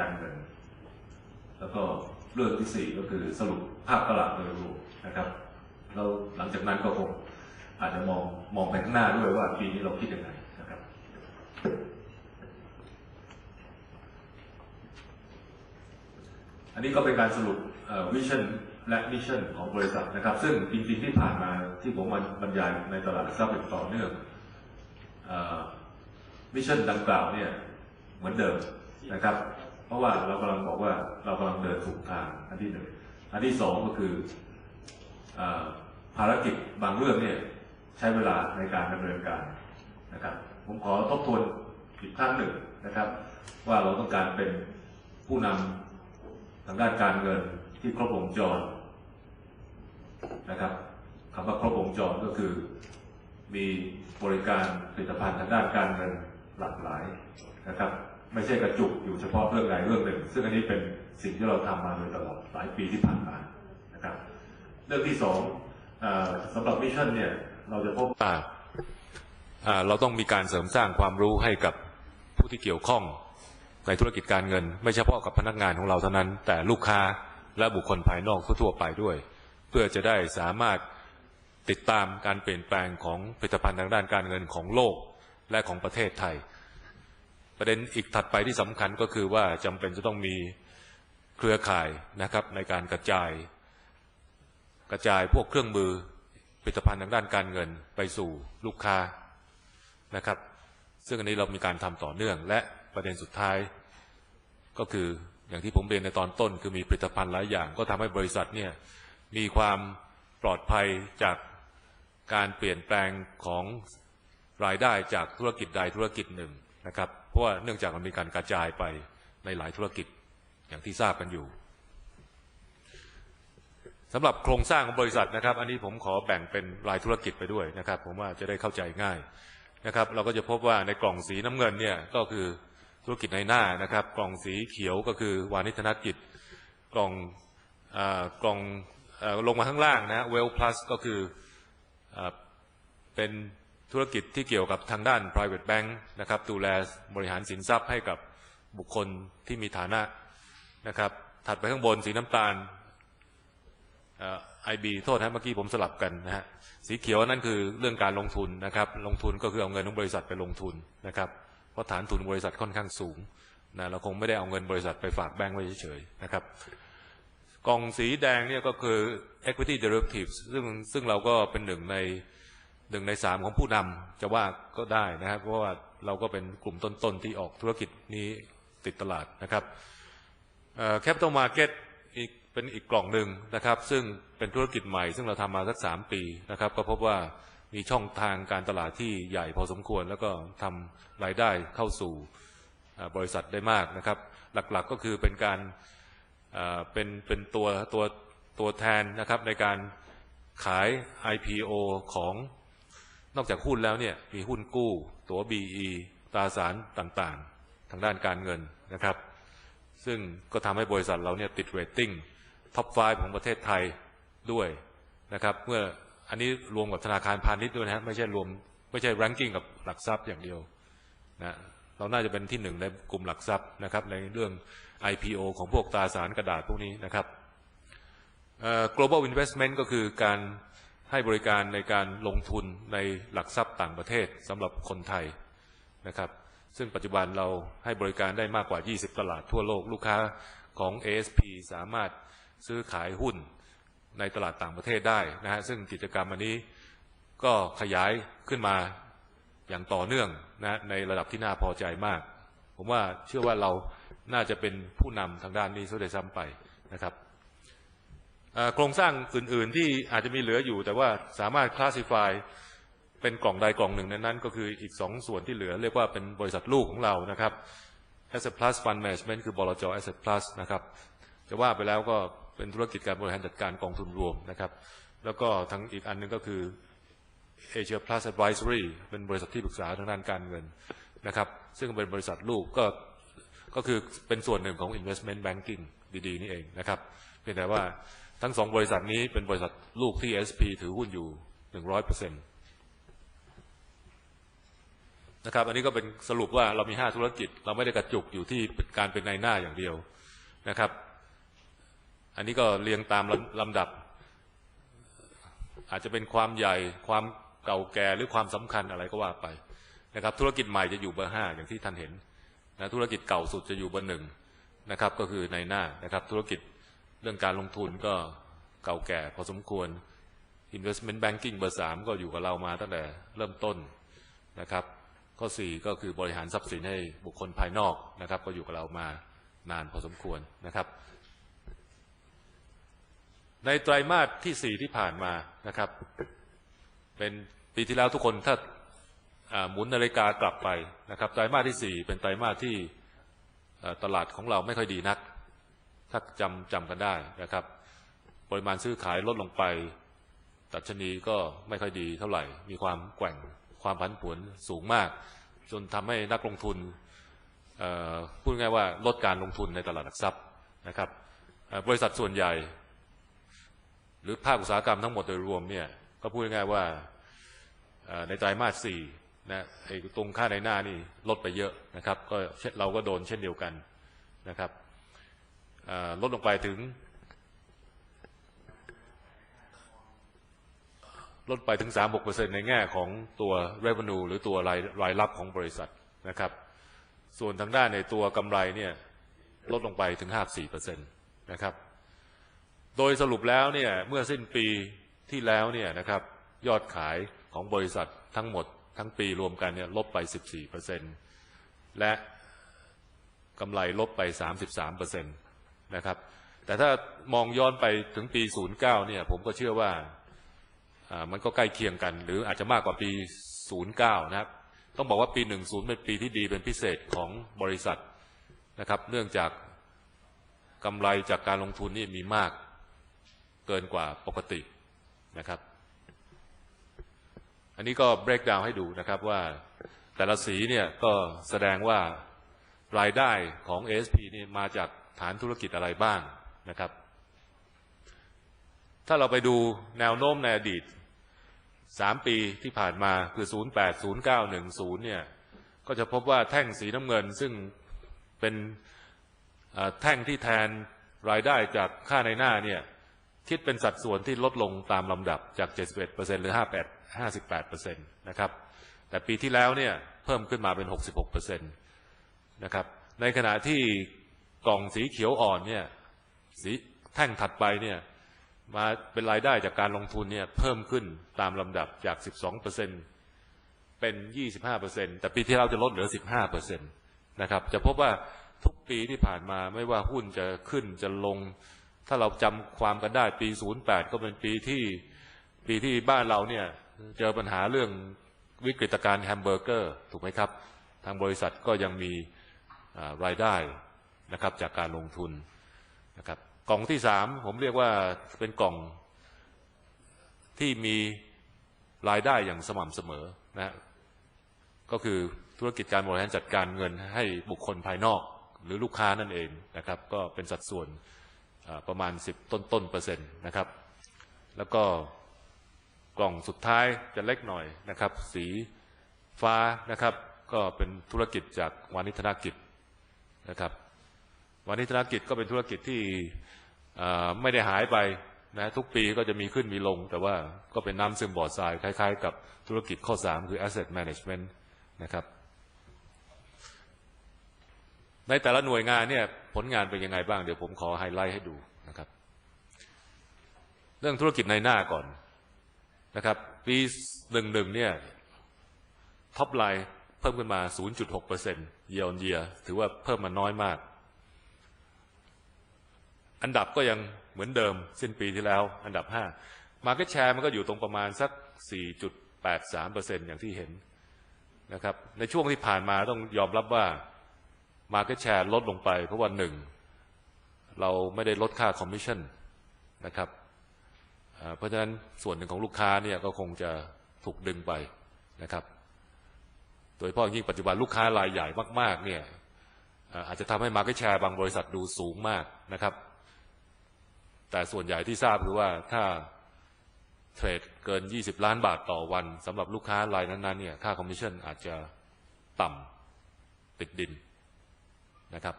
การเงินแล้วก็เรื่องที่สี่ก็คือสรุปภาพตลาดโดยรวมนะครับแล้วหลังจากนั้นก็คงอาจจะมองมองไปข้างหน้าด้วยว่าปีนี้เราคิดยังไงนะครับ อันนี้ก็เป็นการสรุปวิชั่นและมิชชั่นของบริษัทนะครับ ซึ่งจริงๆที่ผ่านมาที่ผมมาบรรยายในตลาดทรัพย์อย่างต่อเนื่องมิชชั่นดังกล่าวเนี่ยเหมือนเดิมนะครับ ราะว่าเรากำลังบอกว่าเรากำลังเดินถูกทางอันที่หนึ่งอันที่สองก็คืออภารกิจบางเรื่องเนี่ยใช้เวลาในการดำเนินการนะครับ ผมขอทบทวนอีกครั้งหนึ่งนะครับ ว่าเราต้องการเป็นผู้นำทางด้านการเงินที่ครบวงจรนะครับคำว่าครบวงจรก็คือมีบริการผลิตภัณฑ์ทางด้านการเงินหลากหลายนะครับ ไม่ ใช่กระจุกอยู่เฉพาะเรื่องใดเรื่องหนึ่ง ซึ่งอันนี้เป็นสิ่งที่เราทำมาโดยตลอดหลายปีที่ผ่านมานะครับเรื่องที่สองอสำหรับมิชชั่นเนี่ยเราจะพบว่าอ่าเราต้องมีการเสริมสร้างความรู้ให้กับผู้ที่เกี่ยวข้องในธุรกิจการเงิน ไม่เฉพาะกับพนักงานของเราเท่านั้น แต่ลูกค้าและบุคคลภายนอกทั่วไปด้วย เพื่อจะได้สามารถติดตามการเปลี่ยนแปลงของผลิตภัณฑ์ทางด้านการเงินของโลกและของประเทศไทย ประเด็นอีกถัดไปที่สำคัญก็คือว่าจำเป็นจะต้องมีเครือข่ายนะครับในการกระจาย กระจายพวกเครื่องมือผลิตภัณฑ์ทางด้านการเงินไปสู่ลูกค้านะครับ ซึ่งอันนี้เรามีการทำต่อเนื่อง และประเด็นสุดท้าย ก็คืออย่างที่ผมเรียนในตอนต้น คือมีผลิตภัณฑ์หลายอย่าง ก็ทำให้บริษัทเนี่ยมีความปลอดภัยจากการเปลี่ยนแปลงของรายได้จากธุรกิจใดธุรกิจหนึ่งนะครับ ราะว่าเนื่องจากมันมีการกระจายไปในหลายธุรกิจอย่างที่ทราบกันอยู่สำหรับโครงสร้างของบริษัทนะครับ อันนี้ผมขอแบ่งเป็นรายธุรกิจไปด้วยนะครับ ผมว่าจะได้เข้าใจง่ายนะครับ เราก็จะพบว่าในกล่องสีน้ำเงินเนี่ยก็คือธุรกิจในหน้านะครับ กล่องสีเขียวก็คือวานิชนกิจ กล่องอกล่องลงมาข้างล่างนะเวลพลัสก็คืออเป็น ธุรกิจที่เกี่ยวกับทางด้าน private bank นะครับ ดูแลบริหารสินทรัพย์ให้กับบุคคลที่มีฐานะนะครับ ถัดไปข้างบนสีน้ำตาลไอบีโทษนะเมื่อกี้ผมสลับกันนะฮะสีเขียวนั่นคือเรื่องการลงทุนนะครับ ลงทุนก็คือเอาเงินของบริษัทไปลงทุนนะครับ เพราะฐานทุนบริษัทค่อนข้างสูงนะเราคงไม่ได้เอาเงินบริษัทไปฝากแบงก์ไว้เฉยๆนะครับกล่องสีแดงเนี่ยก็คือ equity derivatives ซึ่งซึ่งเราก็เป็นหนึ่งใน หนึ่งในสามของผู้นำจะว่าก็ได้นะครับ เพราะว่าเราก็เป็นกลุ่มต้นๆ ที่ออกธุรกิจนี้ติดตลาดนะครับ capital market อีกเป็นอีกกล่องหนึ่งนะครับ ซึ่งเป็นธุรกิจใหม่ ซึ่งเราทำมาสักสามปีนะครับ ก็พบว่ามีช่องทางการตลาดที่ใหญ่พอสมควร แล้วก็ทำรายได้เข้าสู่บริษัทได้มากนะครับ หลักๆก็คือเป็นการเป็นเป็นตัวตัวตัวแทนนะครับในการขาย IPO ของ นอกจากหุ้นแล้วเนี่ยมีหุ้นกู้ ตัว BE ตราสารต่างๆ ทางด้านการเงินนะครับ ซึ่งก็ทำให้บริษัทเราเนี่ยติดเรตติ้งท็อป 5 ของประเทศไทยด้วยนะครับเมื่ออันนี้รวมกับธนาคารพาณิชย์ด้วยนะไม่ใช่รวมไม่ใช่ ranking กับหลักทรัพย์อย่างเดียวนะเราน่าจะเป็นที่หนึ่งในกลุ่มหลักทรัพย์นะครับ ในเรื่อง IPO ของพวกตราสารกระดาษพวกนี้นะครับ global investment ก็คือการ ให้บริการในการลงทุนในหลักทรัพย์ต่างประเทศสำหรับคนไทยนะครับ ซึ่งปัจจุบันเราให้บริการได้มากกว่า 20 ตลาดทั่วโลกลูกค้าของ ASP สามารถซื้อขายหุ้นในตลาดต่างประเทศได้นะฮะซึ่งกิจกรรมอันนี้ก็ขยายขึ้นมาอย่างต่อเนื่องนะในระดับที่น่าพอใจมาก ผมว่าเชื่อว่าเราน่าจะเป็นผู้นำทางด้านนี้สุดท้ายไปนะครับ โครงสร้างอื่น ๆ ที่อาจจะมีเหลืออยู่ แต่ว่าสามารถคลาสสิฟายเป็นกล่องใดกล่องหนึ่งในนั้น ก็คืออีกสองส่วนที่เหลือ เรียกว่าเป็นบริษัทลูกของเรานะครับ Asset Plus Fund Management คือบลจ Asset Plus นะครับจะว่าไปแล้วก็เป็นธุรกิจการบริหารจัดการกองทุนรวมนะครับ แล้วก็ทั้งอีกอันนึงก็คือ Asia Plus Advisory เป็นบริษัทที่ปรึกษาทางด้านการเงินนะครับ ซึ่งเป็นบริษัทลูกก็ก็คือเป็นส่วนหนึ่งของ investment banking ดีๆ นี่เองนะครับเพียงแต่ว่า ทั้งสองบริษัทนี้เป็นบริษัทลูกที่ SP ถือหุ้นอยู่100%สนตนะครับอันนี้ก็เป็นสรุปว่าเรามีห้าธุรกิจ เราไม่ได้กระจุกอยู่ที่การเป็นนายหน้าอย่างเดียวนะครับ อันนี้ก็เรียงตามลำลำดับ อาจจะเป็นความใหญ่ความเก่าแก่หรือความสำคัญอะไรก็ว่าไปนะครับ ธุรกิจใหม่จะอยู่เบอร์ห้าอย่างที่ท่านเห็นนะธุรกิจเก่าสุดจะอยู่เบอร์หนึ่งนะครับ ก็คือในหน้านะครับ ธุรกิจ เรื่องการลงทุนก็เก่าแก่พอสมควร investment banking เบอร์สามก็อยู่กับเรามาตั้งแต่เริ่มต้นนะครับ ข้อสี่ก็คือบริหารทรัพย์สินให้บุคคลภายนอกนะครับ ก็อยู่กับเรามานานพอสมควรนะครับ ในไตรมาสที่สี่ที่ผ่านมานะครับ เป็นปีที่แล้วทุกคนถ้าหมุนนาฬิกากลับไปนะครับไตรมาสที่สี่เป็นไตรมาสที่ตลาดของเราไม่ค่อยดีนัก ถ้าจำจำกันได้นะครับ ปริมาณซื้อขายลดลงไปตัชนีก็ไม่ค่อยดีเท่าไหร่ มีความแกว่งความผันผวนสูงมาก จนทำให้นักลงทุนพูดง่ายว่าลดการลงทุนในตลาดหลักทรัพย์นะครับบริษัทส่วนใหญ่ หรือภาคอุตสาหกรรมทั้งหมดโดยรวมเนี่ยก็พูดง่ายว่าในไตรมาสสี่นะไอ้ตรงค่าในหน้านี่ลดไปเยอะนะครับ ก็เราก็โดนเช่นเดียวกันนะครับ ลดลงไปถึง ลดไปถึง 3-6%ในแง่ของตัว revenue หรือตัวรายรายรับของบริษัทนะครับ ส่วนทางด้านในตัวกำไรเนี่ยลดลงไปถึง 54%นะครับ โดยสรุปแล้วเนี่ยเมื่อสิ้นปีที่แล้วเนี่ยนะครับยอดขายของบริษัททั้งหมดทั้งปีรวมกันเนี่ยลบไป 14%และกำไรลบไป 33%น นะครับ แต่ถ้ามองย้อนไปถึงปี 09 เนี่ย ผมก็เชื่อว่ามันก็ใกล้เคียงกัน หรืออาจจะมากกว่าปี 09 นะครับ ต้องบอกว่าปี 10 เป็นปีที่ดีเป็นพิเศษของบริษัทนะครับ เนื่องจากกำไรจากการลงทุนนี่มีมากเกินกว่าปกตินะครับ อันนี้ก็ break down ให้ดูนะครับว่าแต่ละสีเนี่ยก็แสดงว่ารายได้ของ ASP นี่มาจาก ฐานธุรกิจอะไรบ้างนะครับ ถ้าเราไปดูแนวโน้มในอดีตสามปีที่ผ่านมาคือ 08 09 10 เนี่ย ก็จะพบว่าแท่งสีน้ำเงินซึ่งเป็นแท่งที่แทนรายได้จากค่าในหน้าเนี่ยคิดเป็นสัดส่วนที่ลดลงตามลำดับจาก 71%หรือ 58 58%นะครับ แต่ปีที่แล้วเนี่ยเพิ่มขึ้นมาเป็น 66%นะครับ ในขณะที่ กล่องสีเขียวอ่อนเนี่ย สีแท่งถัดไปเนี่ย มาเป็นรายได้จากการลงทุนเนี่ยเพิ่มขึ้นตามลำดับจาก 12%เป็น 25%แต่ปีที่เราจะลดเหลือ 15%นะครับ จะพบว่าทุกปีที่ผ่านมาไม่ว่าหุ้นจะขึ้นจะลง ถ้าเราจำความกันได้ปี 08 ก็เป็นปีที่ปีที่บ้านเราเนี่ยเจอปัญหาเรื่องวิกฤตการ์แฮมเบอร์เกอร์ ถูกไหมครับ ทางบริษัทก็ยังมีรายได้ นะครับจากการลงทุนนะครับกล่องที่สามผมเรียกว่าเป็นกล่องที่มีรายได้อย่างสม่ำเสมอนะก็คือธุรกิจการบริหารจัดการเงินให้บุคคลภายนอก หรือลูกค้านั่นเองนะครับ ก็เป็นสัดส่วนประมาณ 10 ต้นต้นเปอร์เซ็นต์นะครับ แล้วก็กล่องสุดท้ายจะเล็กหน่อยนะครับ สีฟ้านะครับ ก็เป็นธุรกิจจากวานิธนกิจนะครับ วานิธนกิจก็เป็นธุรกิจที่ไม่ได้หายไปนะทุกปีก็จะมีขึ้นมีลง แต่ว่าก็เป็นน้ำซึมบอดทรายคล้าย ๆ กับธุรกิจข้อ 3 คือ asset management นะครับในแต่ละหน่วยงานเนี่ยผลงานเป็นยังไงบ้าง เดี๋ยวผมขอไฮไลท์ให้ดูนะครับ เรื่องธุรกิจในหน้าก่อนนะครับ ปีหนึ่งหนึ่งเนี่ยท็อปไลน์เพิ่มขึ้นมา 0.6% year on year ถือว่าเพิ่มมาน้อยมาก อันดับก็ยังเหมือนเดิมสิ้นปีที่แล้ว อันดับ 5 Market Share มันก็อยู่ตรงประมาณสัก 4.83%อย่างที่เห็นนะครับในช่วงที่ผ่านมาต้องยอมรับว่า Market Share ลดลงไป เพราะว่าหนึ่งเราไม่ได้ลดค่าคอมมิชชั่นนะครับเพราะฉะนั้นส่วนหนึ่งของลูกค้าเนี่ยก็คงจะถูกดึงไปนะครับโดยเฉพาะยิ่งปัจจุบันลูกค้ารายใหญ่มากๆเนี่ยอาอาจจะทำให้ Market Share บางบริษัทดูสูงมากนะครับ แต่ส่วนใหญ่ที่ทราบคือว่าถ้าเทรดเกิน 20 ล้านบาทต่อวันสำหรับลูกค้ารายนั้นๆเนี่ยค่าคอมมิชชั่นอาจจะต่ำติดดินนะครับ